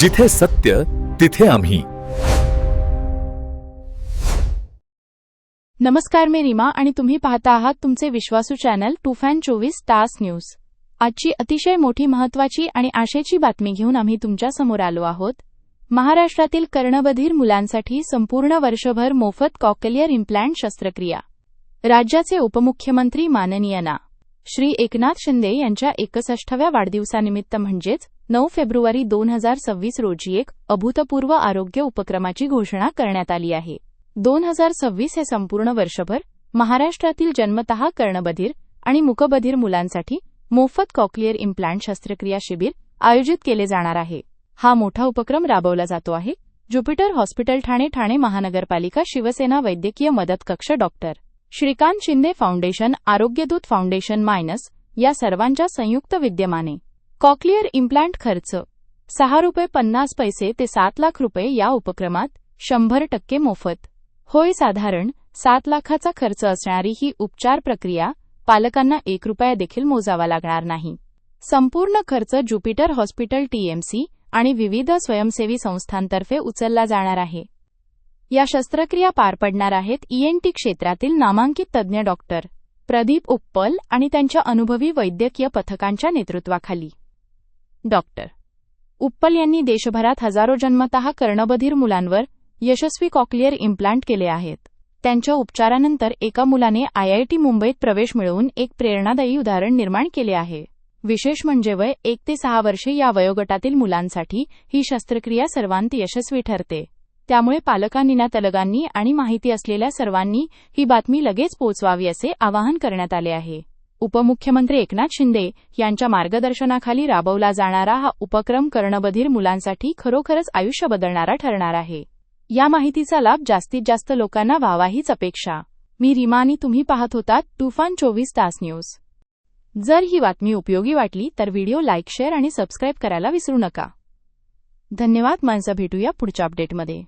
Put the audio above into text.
जिथे सत्य तिथे आम्ही. नमस्कार मी रीमा आणि तुम्ही पाहता आहात तुमचे विश्वासू चॅनल टू फॅन चोवीस तास न्यूज. आजची अतिशय मोठी महत्वाची आणि आशेची बातमी घेऊन आम्ही तुमच्यासमोर आलो आहोत. महाराष्ट्रातील कर्णबधीर मुलांसाठी संपूर्ण वर्षभर मोफत कॉकलियर इम्प्लांट शस्त्रक्रिया. राज्याचे उपमुख्यमंत्री माननीय ना. श्री एकनाथ शिंदे यांच्या एकसष्टव्या वाढदिवसानिमित्त म्हणजेच नऊ फेब्रुवारी दोन हजार सव्वीस रोजी एक अभूतपूर्व आरोग्य उपक्रमाची घोषणा करण्यात आली आहे. दोन हजार सव्वीस हे संपूर्ण वर्षभर महाराष्ट्रातील जन्मतः कर्णबधीर आणि मुकबधीर मुलांसाठी मोफत कॉक्लिअर इम्प्लांट शस्त्रक्रिया शिबिर आयोजित केले जाणार आहे. हा मोठा उपक्रम राबवला जातो आहे. ज्युपिटर हॉस्पिटल ठाणे ठाणे महानगरपालिका शिवसेना वैद्यकीय मदत कक्ष डॉक्टर श्रीकांत शिंदे फाउंडेशन आरोग्यदूत फाउंडेशन मायनस या सर्वांच्या संयुक्त विद्यमाने कॉक्लिअर इम्प्लांट खर्च. सहा रुपये पन्नास पैसे ते सात लाख रुपये या उपक्रमात शंभर टक्के मोफत. होय साधारण सात लाखाचा खर्च असणारी ही उपचार प्रक्रिया पालकांना एक रुपया देखील मोजावा लागणार नाही. संपूर्ण खर्च ज्युपिटर हॉस्पिटल टीएमसी आणि विविध स्वयंसेवी संस्थांतर्फे उचलला जाणार आहे. या शस्त्रक्रिया पार पडणार आहेत ईएनटी क्षेत्रातील नामांकित तज्ज्ञ डॉक्टर प्रदीप उप्पल आणि त्यांच्या अनुभवी वैद्यकीय पथकांच्या नेतृत्वाखाली. डॉक्टर. उप्पल यांनी देशभरात हजारो जन्मतः कर्णबधीर मुलांवर यशस्वी कॉक्लिअर इम्प्लांट केले आहेत. त्यांच्या उपचारानंतर एका मुलाने आयआयटी मुंबईत प्रवेश मिळवून एक प्रेरणादायी उदाहरण निर्माण केले आहे. विशेष म्हणजे वय एक ते सहा वर्षे या वयोगटातील मुलांसाठी ही शस्त्रक्रिया सर्वांत यशस्वी ठरते. त्यामुळे पालकांनी नातलगांनी आणि माहिती असलेल्या सर्वांनी ही बातमी लगेच पोचवावी असे आवाहन करण्यात आले आहे. उपमुख्यमंत्री एकनाथ शिंदे यांच्या मार्गदर्शनाखाली राबवला जाणारा हा उपक्रम कर्णबधीर मुलांसाठी खरोखरच आयुष्य बदलणारा ठरणार आहे. या माहितीचा लाभ जास्तीत जास्त लोकांना व्हावा हीच अपेक्षा. मी रिमानी तुम्ही पाहत होता तुफान चोवीस तास न्यूज. जर ही बातमी उपयोगी वाटली तर व्हिडिओ लाईक शेअर आणि सबस्क्राईब करायला विसरू नका. धन्यवाद माणसं भेटूया पुढच्या अपडेटमध्ये.